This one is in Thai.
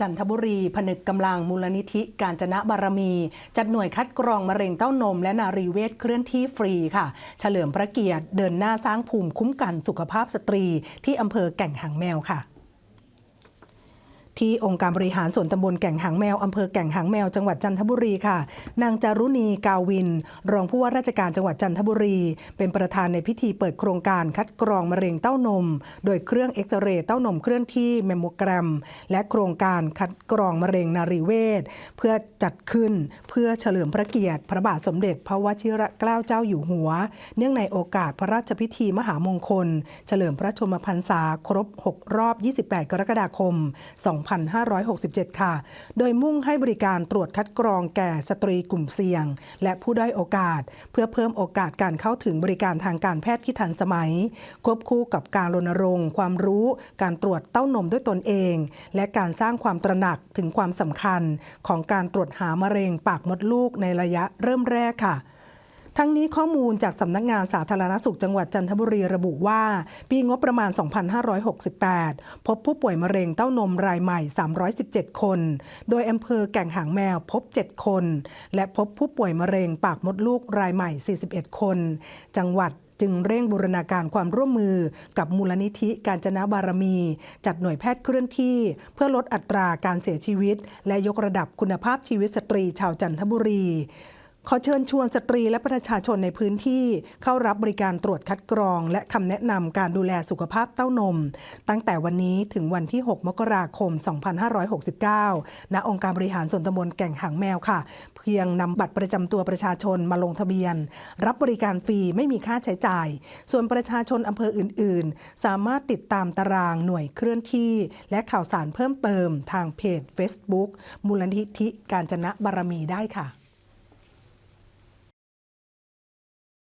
จันทบุรีผนึกกำลังมูลนิธิการจนะบารมี จัดหน่วยคัดกรองมะเร็งเต้านม และนารีเวชเคลื่อนที่ฟรีค่ะ เฉลิมพระเกียรติเดินหน้าสร้างภูมิคุ้มกันสุขภาพสตรี ที่อำเภอแก่งหางแมวค่ะ ที่องค์การบริหารส่วนตำบลแก่งหางแมวอำเภอแก่งหางแมวจังหวัดจันทบุรีค่ะ นางจารุณีกาวิน รองผู้ว่าราชการจังหวัดจันทบุรี เป็นประธานในพิธีเปิดโครงการคัดกรองมะเร็งเต้านม โดยเครื่องเอ็กซเรย์เต้านมเคลื่อนที่เมมโมแกรม และโครงการคัดกรองมะเร็งนารีเวชเพื่อจัดขึ้นเพื่อเฉลิมพระเกียรติ พระบาทสมเด็จพระวชิรเกล้าเจ้าอยู่หัว เนื่องในโอกาสพระราชพิธีมหามงคล เฉลิมพระชนมพรรษาครบ 6 รอบ 28 กรกฎาคม2567 ค่ะ โดยมุ่งให้บริการตรวจคัดกรองแก่สตรีกลุ่มเสี่ยง และผู้ด้อยโอกาส เพื่อเพิ่มโอกาสการเข้าถึงบริการทางการแพทย์ที่ทันสมัย ควบคู่กับการรณรงค์ ความรู้ การตรวจเต้านมด้วยตนเอง และการสร้างความตระหนักถึงความสำคัญ ของการตรวจหามะเร็งปากมดลูกในระยะเริ่มแรกค่ะ ทั้งนี้ข้อมูลจากสำนักงานสาธารณสุขจังหวัดจันทบุรีระบุว่า ปีงบประมาณ 2568 พบผู้ป่วยมะเร็งเต้านมรายใหม่ 317 คน โดยอำเภอแก่งหางแมวพบ 7 คน และพบผู้ป่วยมะเร็งปากมดลูกรายใหม่ 41 คน จังหวัดจึงเร่งบูรณาการความร่วมมือกับมูลนิธิการจนะบารมี จัดหน่วยแพทย์เคลื่อนที่ เพื่อลดอัตราการเสียชีวิต และยกระดับคุณภาพชีวิตสตรีชาวจันทบุรี ขอเชิญชวนสตรีและประชาชนในพื้นที่เข้ารับบริการตรวจคัดกรอง และคำแนะนำการดูแลสุขภาพเต้านม ตั้งแต่วันนี้ถึงวันที่ 6 มกราคม 2569 ณ องค์การบริหารส่วนตำบลแก่งหางแมวค่ะ เพียงนำบัตรประจำตัวประชาชนมาลงทะเบียน รับบริการฟรีไม่มีค่าใช้จ่าย ส่วนประชาชนอำเภออื่น ๆ สามารถติดตามตารางหน่วยเคลื่อนที่ และข่าวสารเพิ่มเติมทางเพจ Facebook มูลนิธิการจนะบารมีได้ค่ะ